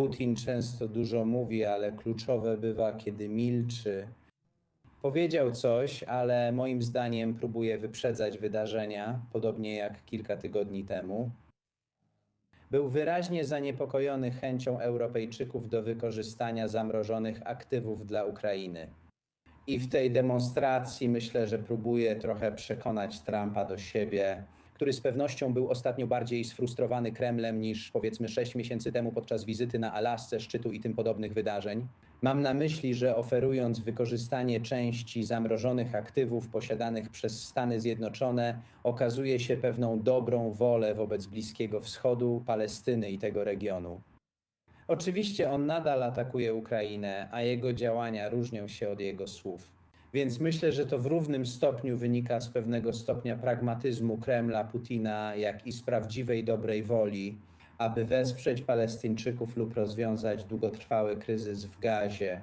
Putin często dużo mówi, ale kluczowe bywa, kiedy milczy. Powiedział coś, ale moim zdaniem próbuje wyprzedzać wydarzenia, podobnie jak kilka tygodni temu. Był wyraźnie zaniepokojony chęcią Europejczyków do wykorzystania zamrożonych aktywów dla Ukrainy. I w tej demonstracji myślę, że próbuje trochę przekonać Trumpa do siebie, który z pewnością był ostatnio bardziej sfrustrowany Kremlem niż powiedzmy 6 miesięcy temu podczas wizyty na Alasce, szczytu i tym podobnych wydarzeń. Mam na myśli, że oferując wykorzystanie części zamrożonych aktywów posiadanych przez Stany Zjednoczone, okazuje się pewną dobrą wolę wobec Bliskiego Wschodu, Palestyny i tego regionu. Oczywiście on nadal atakuje Ukrainę, a jego działania różnią się od jego słów. Więc myślę, że to w równym stopniu wynika z pewnego stopnia pragmatyzmu Kremla, Putina, jak i z prawdziwej dobrej woli, aby wesprzeć Palestyńczyków lub rozwiązać długotrwały kryzys w Gazie.